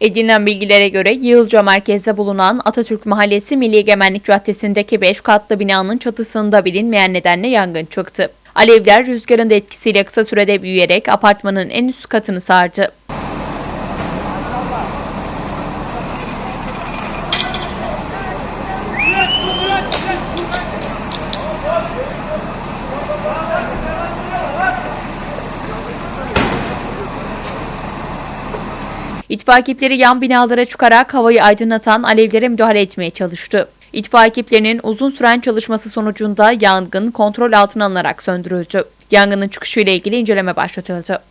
Edinilen bilgilere göre Yığılca merkezde bulunan Atatürk Mahallesi Milli Egemenlik Caddesi'ndeki 5 katlı binanın çatısında bilinmeyen nedenle yangın çıktı. Alevler rüzgarın da etkisiyle kısa sürede büyüyerek apartmanın en üst katını sardı. İtfaiye ekipleri yan binalara çıkarak havayı aydınlatan alevlere müdahale etmeye çalıştı. İtfaiye ekiplerinin uzun süren çalışması sonucunda yangın kontrol altına alınarak söndürüldü. Yangının çıkışıyla ilgili inceleme başlatıldı.